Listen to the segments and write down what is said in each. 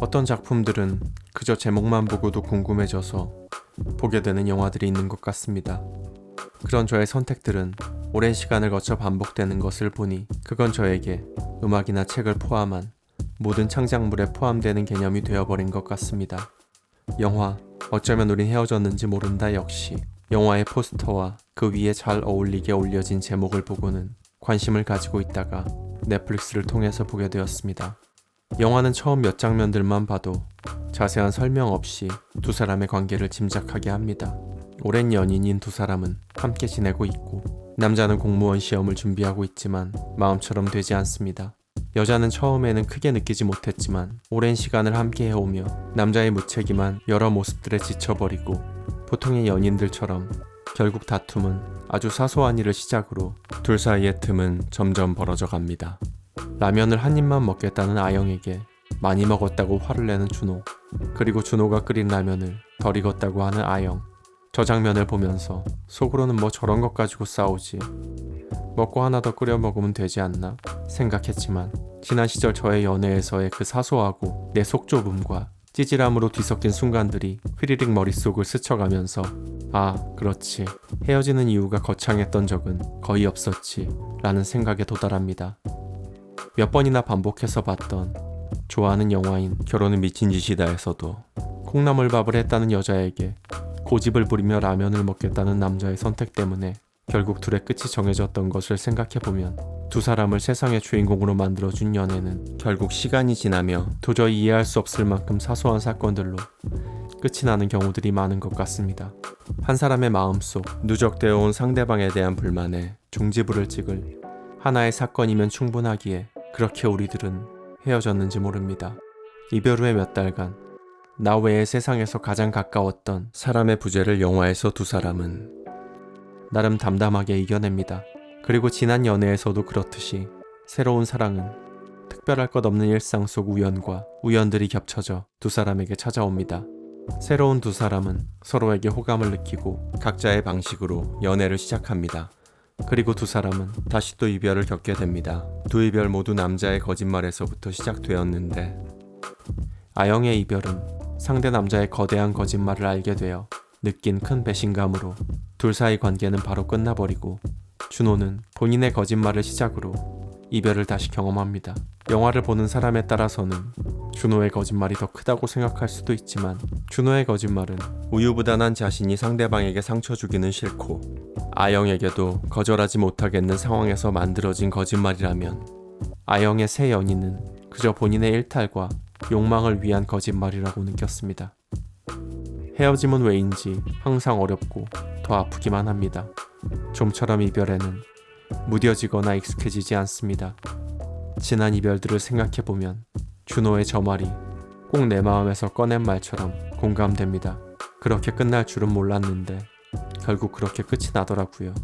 어떤 작품들은 그저 제목만 보고도 궁금해져서 보게 되는 영화들이 있는 것 같습니다. 그런 저의 선택들은 오랜 시간을 거쳐 반복되는 것을 보니 그건 저에게 음악이나 책을 포함한 모든 창작물에 포함되는 개념이 되어버린 것 같습니다. 영화 어쩌면 우린 헤어졌는지 모른다 역시 영화의 포스터와 그 위에 잘 어울리게 올려진 제목을 보고는 관심을 가지고 있다가 넷플릭스를 통해서 보게 되었습니다. 영화는 처음 몇 장면들만 봐도 자세한 설명 없이 두 사람의 관계를 짐작하게 합니다. 오랜 연인인 두 사람은 함께 지내고 있고 남자는 공무원 시험을 준비하고 있지만 마음처럼 되지 않습니다. 여자는 처음에는 크게 느끼지 못했지만 오랜 시간을 함께 해오며 남자의 무책임한 여러 모습들에 지쳐버리고 보통의 연인들처럼 결국 다툼은 아주 사소한 일을 시작으로 둘 사이의 틈은 점점 벌어져 갑니다. 라면을 한 입만 먹겠다는 아영에게 많이 먹었다고 화를 내는 준호. 그리고 준호가 끓인 라면을 덜 익었다고 하는 아영. 저 장면을 보면서 속으로는 뭐 저런 것 가지고 싸우지. 먹고 하나 더 끓여 먹으면 되지 않나 생각했지만 지난 시절 저의 연애에서의 그 사소하고 내 속 좁음과 찌질함으로 뒤섞인 순간들이 휘리릭 머릿속을 스쳐가면서 아 그렇지. 헤어지는 이유가 거창했던 적은 거의 없었지 라는 생각에 도달합니다 몇 번이나 반복해서 봤던 좋아하는 영화인 결혼은 미친 짓이다에서도 콩나물밥을 했다는 여자에게 고집을 부리며 라면을 먹겠다는 남자의 선택 때문에 결국 둘의 끝이 정해졌던 것을 생각해보면 두 사람을 세상의 주인공으로 만들어준 연애는 결국 시간이 지나며 도저히 이해할 수 없을 만큼 사소한 사건들로 끝이 나는 경우들이 많은 것 같습니다. 한 사람의 마음속 누적되어 온 상대방에 대한 불만에 종지부를 찍을 하나의 사건이면 충분하기에 그렇게 우리들은 헤어졌는지 모릅니다. 이별 후에 몇 달간 나 외에 세상에서 가장 가까웠던 사람의 부재를 영화에서 두 사람은 나름 담담하게 이겨냅니다. 그리고 지난 연애에서도 그렇듯이 새로운 사랑은 특별할 것 없는 일상 속 우연과 우연들이 겹쳐져 두 사람에게 찾아옵니다. 새로운 두 사람은 서로에게 호감을 느끼고 각자의 방식으로 연애를 시작합니다. 그리고 두 사람은 다시 또 이별을 겪게 됩니다. 두 이별 모두 남자의 거짓말에서부터 시작되었는데 아영의 이별은 상대 남자의 거대한 거짓말을 알게 되어 느낀 큰 배신감으로 둘 사이 관계는 바로 끝나버리고 준호는 본인의 거짓말을 시작으로 이별을 다시 경험합니다. 영화를 보는 사람에 따라서는 준호의 거짓말이 더 크다고 생각할 수도 있지만 준호의 거짓말은 우유부단한 자신이 상대방에게 상처 주기는 싫고 아영에게도 거절하지 못하겠는 상황에서 만들어진 거짓말이라면 아영의 새 연인은 그저 본인의 일탈과 욕망을 위한 거짓말이라고 느꼈습니다. 헤어짐은 왜인지 항상 어렵고 더 아프기만 합니다. 좀처럼 이별에는 무뎌지거나 익숙해지지 않습니다. 지난 이별들을 생각해보면 준호의 저 말이 꼭 내 마음에서 꺼낸 말처럼 공감됩니다. 그렇게 끝날 줄은 몰랐는데 결국 그렇게 끝이 나더라고요.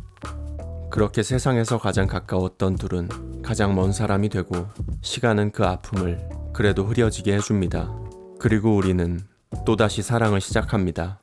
그렇게 세상에서 가장 가까웠던 둘은 가장 먼 사람이 되고 시간은 그 아픔을 그래도 흐려지게 해줍니다. 그리고 우리는 또다시 사랑을 시작합니다.